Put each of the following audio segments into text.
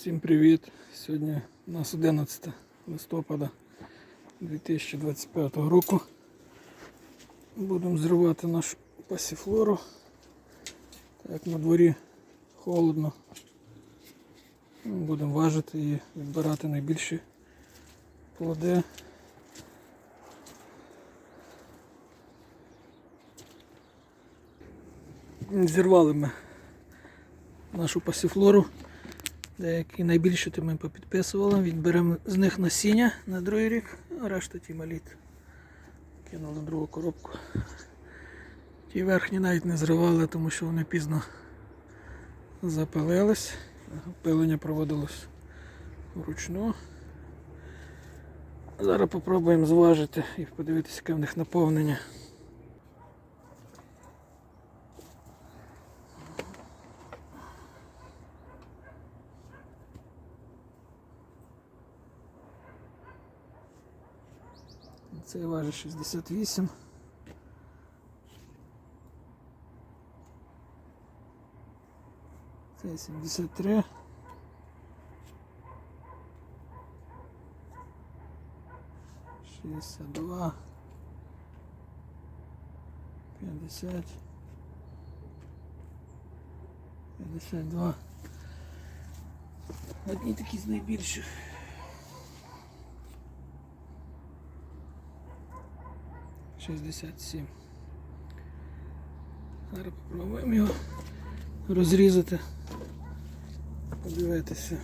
Всім привіт! Сьогодні у нас 11 листопада 2025 року. Будемо зривати нашу пасіфлору. Так на дворі холодно. Будемо важити і відбирати найбільші плоди. Зірвали ми нашу пасіфлору. Деякі найбільші то ми попідписували. Відберемо з них насіння на другий рік, а решта ті маліт. Кинули другу коробку. Ті верхні навіть не зривали, тому що вони пізно запилились. Пилення проводилось вручну. Зараз попробуємо зважити і подивитися, яке в них наповнення. Цей важить 68. Цей 73. Шістдесят два. П'ятдесят. П'ятдесят два. Одні такі з найбільших. Шістдесят сім. Зараз попробуємо його розрізати, подивитися,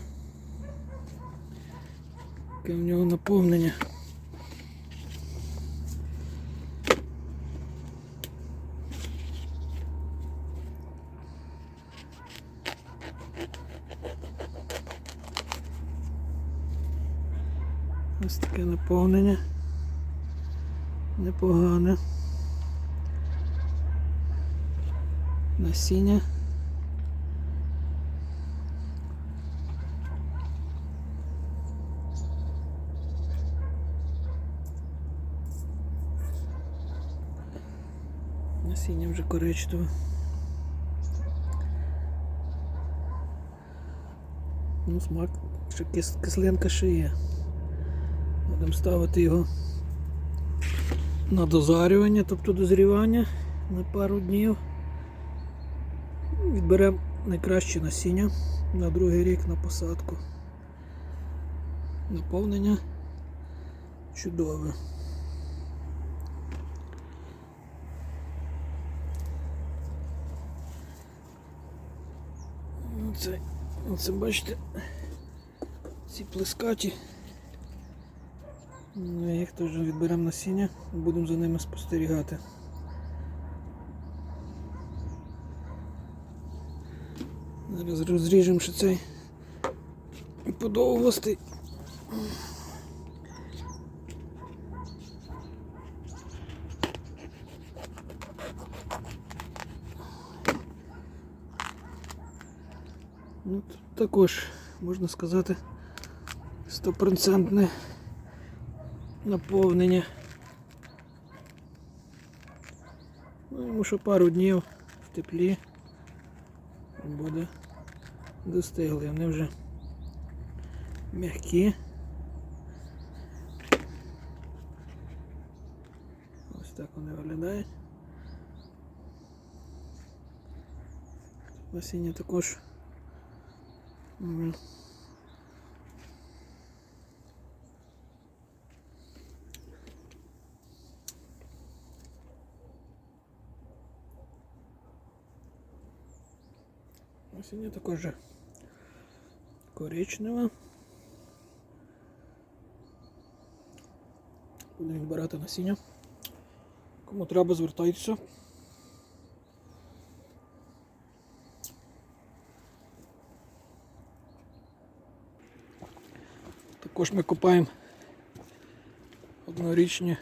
яке в нього наповнення. Ось таке наповнення. Непогане. Насіння. Насіння вже коричневе. Ну, смак, ще кис- кислинка ще є. Будемо ставити його на дозарювання, тобто дозрівання на пару днів. Відберемо найкраще насіння на другий рік на посадку. Наповнення чудове. Оце, оце бачите, ці плескаті. Ну, Їх теж відберемо насіння, будемо за ними спостерігати. Зараз розріжемо ще цей подовгостий. Ну, тут також, можна сказати, стопроцентне наповнення. Ну, йому ще пару днів в теплі буде достигли. Вони вже м'які. Ось так вони виглядають. Насіння також. Насіння також коричневе. Будемо відбирати насіння. Кому треба, звертайтеся. Також ми купаємо однорічні,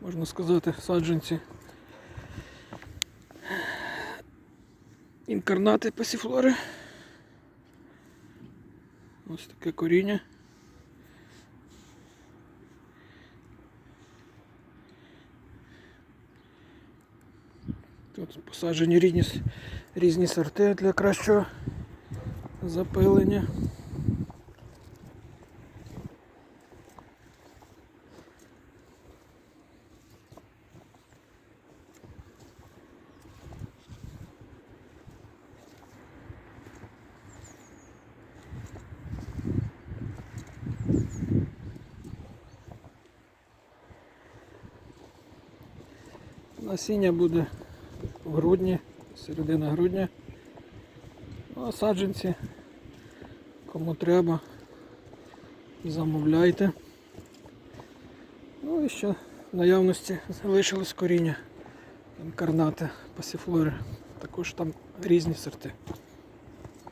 можна сказати, саджанці. Інкарнати пасіфлори. Ось таке коріння. Тут посаджені різні, різні сорти для кращого запилення. Насіння буде в грудні, середина грудня. Ну, а саджанці, кому треба, замовляйте. Ну і ще в наявності залишилось коріння інкарнати пасіфлори. Також там різні сорти.